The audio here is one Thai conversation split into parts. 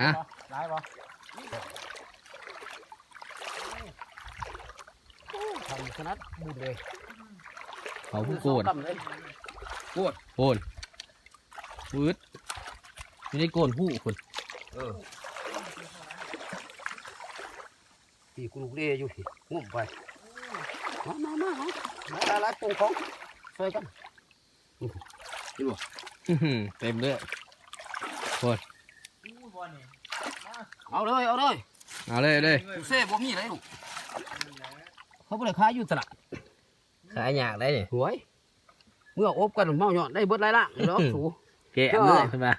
อะได้ปะทำขนาดบุญเลยเขาผู้โกนต่ำเลยโกนวืดไม่ได้โกนหู้คนเออพี่กูลูกเล่อยู่พี่งุ่มไปมามามามามาหลายๆปูของช่วยกันอื้อหือเต็มเลย เอาเลยเอาเลยเอาเลยเอาเลยกูเซ่บ่มีอะไรลูกเขาบ่ได้ขายอยู่ตลาดขายยากได้เนี่ยหวยเมื่ออบกันเมาหยอดได้เบิดไรล่ะเนาะสูแกะเลยขึ้นมา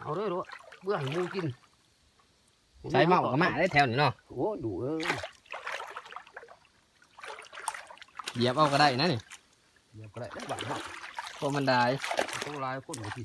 เอาเลยลูกเบื่อให้หมูกินใช้เมากับหมาได้แถวนี้เนาะโอ้ดูเออเหยียบเอาก็ได้นะนี่เดี๋ยวก็ได้ได้บ้างเนาะเพราะมันได้ต้องลายคนหัวพี่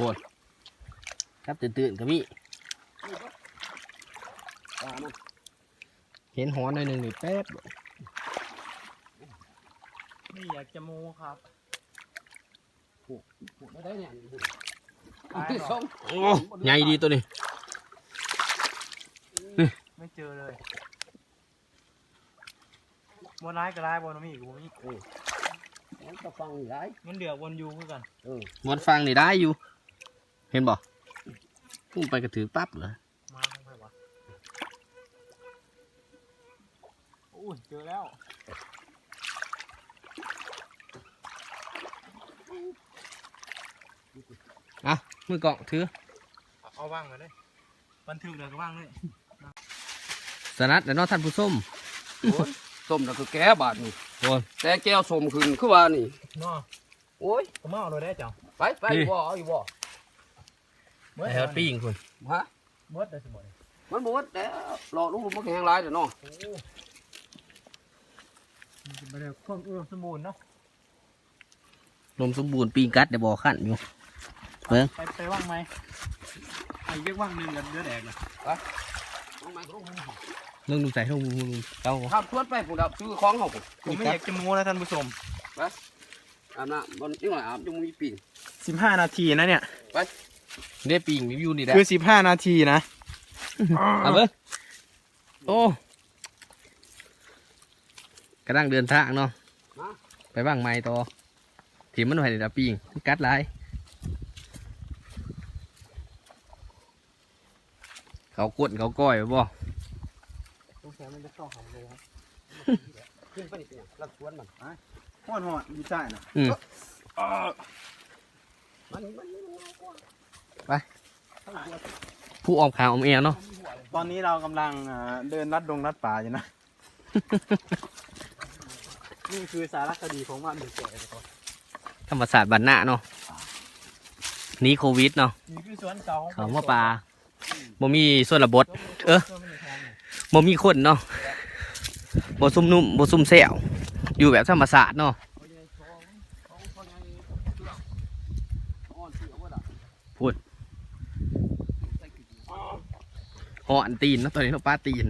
ามึงเถิงแล้วเอาอยู่ดินกำมันละสองสามตัวโอ้บักงานมันก็จะกินอยู่คุ้มเลิกมีได้ครับตื่นๆก็มีปลามันเห็นหอนหน่อยหนึ่งนี่แป๊บนี่อยากจะมูครับปลูกไม่ได้เนี่ยตายที่เหรอสองโอ้ใหญ่ดีตัวนี้ไม่เจอเลยบนร้ายก็ร้ายบนมีกูมีมันจะฟังหลายมันเดือดวนอยู่คือกันเออมดฟังนี่ได้อยู่ เห็นบ่พุ่งไปกระถือปั๊บเหรอมาทางไหนวะอุ้ยเจอแล้วมือกล่องถือ เอาเอาว่างเลยบันทึกเลยก็ว่างเลยสนัดแล้วเนาะท่านผู้ชมโอ้ยส้มน่ะคือแก่บาทนี่โอ้ยแต่แก้วส้มขึ้นคือว่านี่เนาะโอ้ยก็มาเอาเลยได้เจ้าไปไปบ่เอาอีบ่ เมื่อไอ้เฮาปิ้งคุณฮะเมื่อได้สมบูรณ์มันบ่ว่าแต่รอลูกมันแข็งหลายเด้อเนาะโอ้มันจะไปเลยความอุดมสมบูรณ์เนาะลมสมบูรณ์ปีงกัดเดี๋ยวบ่อขั้นอยู่ไปไปว่างไหมไอ้เรียกว่างหนึ่งกันเดือดแดกเลยเอาไม้ลูกมันเรื่องดูใส่ห้องเก้าข้ามชวนไปผู้ดับซื้อของเฮาพุ่นผมไม่อยากจะมูนะท่านผู้ชมอาบน้ำมันนี่หน่อยอาบจังมีปีนสิบห้านาทีนะเนี่ยได้ปีงรีวิวนี่แหละคือสิบห้านาทีนะเอาเบิ้งโอ้กระดังเดินทางเนาะไปบ้างไม้ต่อถีมันไว้ในตะปีงมันกัดหลายเขากดเขาก้อยไว้บ่ต้องแขนมันจะเข้าหอมเลยครับขึ้นไปนี่เป็นหยังรักชวนมันหอนหอนดีใช่นะอืมมันมันมัน ไปผู้ออกข่าวออมแอวเนาะตอนนี้เรากำลังอ่าเดินลัดดงลัดป่าอยู่นะ นี่คือสารคดีของบ้านหมู่เก๋ครับธรรมศาสตร์บันหน้าเนาะหนีโควิดเนาะนี่คือสวนเก่าของเขามาปลาบ่มีส่วนระบด เออ บ่มีคนเนาะบ่ซุ่มนุ่มบ่ซุ่มแซวอยู่แบบธรรมศาสตร์เนาะพูด หอนตีนเนาะตอนนี้เราะปลาตีน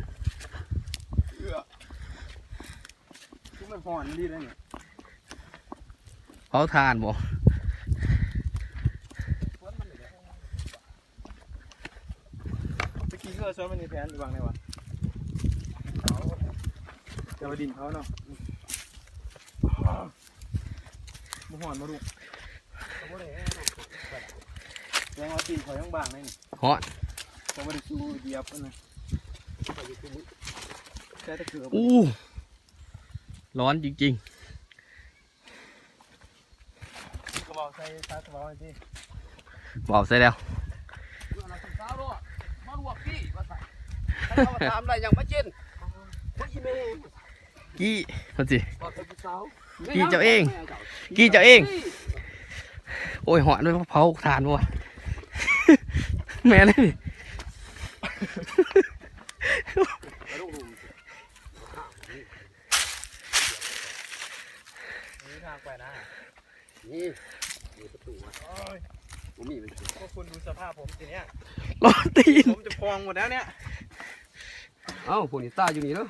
คือมันหอนดีเลยเนี่ยเผาทานบ่เมื่อกี้ก็สวนมันมีแผนอยู่บางไหนวะเดี๋ยวดินเขาเนาะมาหอนมาดูแสดงว่าตีนเขายังบางเลยนี่หอน เขาม่ได้สู้เหยียบมันนะแค่ตะเกียบอู้ ร้อนจริงกระบอกใส่ตากระบอกสิๆบอกใส่แล้ว มาลวกพี่มาใส่ให้เขามาถามอะไรอย่างมาเจนมาอีเมลกี้มันสิ บอกให้ผู้สาวกี่เจ้าเอง กี่เจ้าเอง โอ้ยหอนด้วยเผาทานวะ แม่เลย นี่ทางไปนะนี่มีประตูอะผมมีมันพวกคุณดูสภาพผมทีเนี้ยร้อนตีนผมจะพองหมดแล้วเนี่ย เอ้าพวกนี้ตาอยู่นี่แล้ว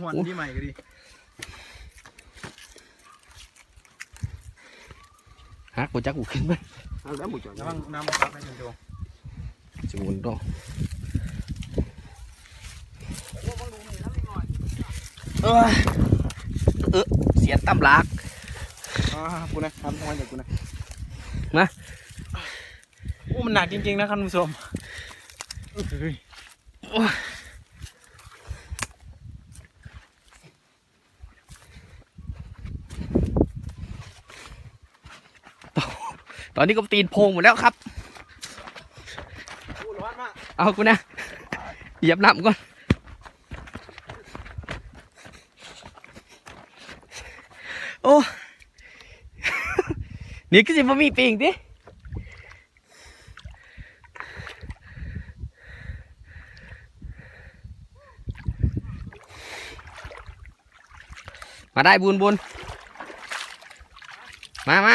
หวนที่ใหม่ก็ดีฮักกูจักกูขึ้นไหมเอาแล้วหมดจอดระวังน้ำครับให้คุณดูจิมุนดอก เออเออเสียตำลักอ่ากูนะทำทำไมเดี๋ยวกูนะมาโอ้มันหนักจริงๆนะคุณผู้ชมเฮ้ยตอนนี้ก็ตีนโพงหมดแล้วครับโอ้ร้อนมากเอากูนะเหยียบน้ำก่อน โอ้นี่ก็จะมามีปิงดิมาได้บุญบุญมามา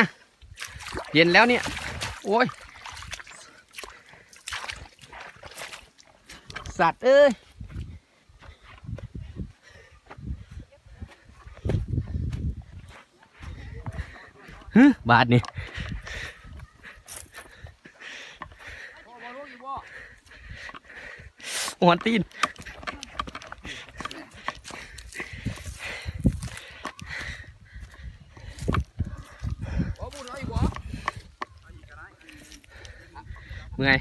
เย็นแล้วเนี่ย โอ้ย สัตว์เอ้ย บาทนี่หัวตีนโอ้บุญเอาอีกวะเมื่อย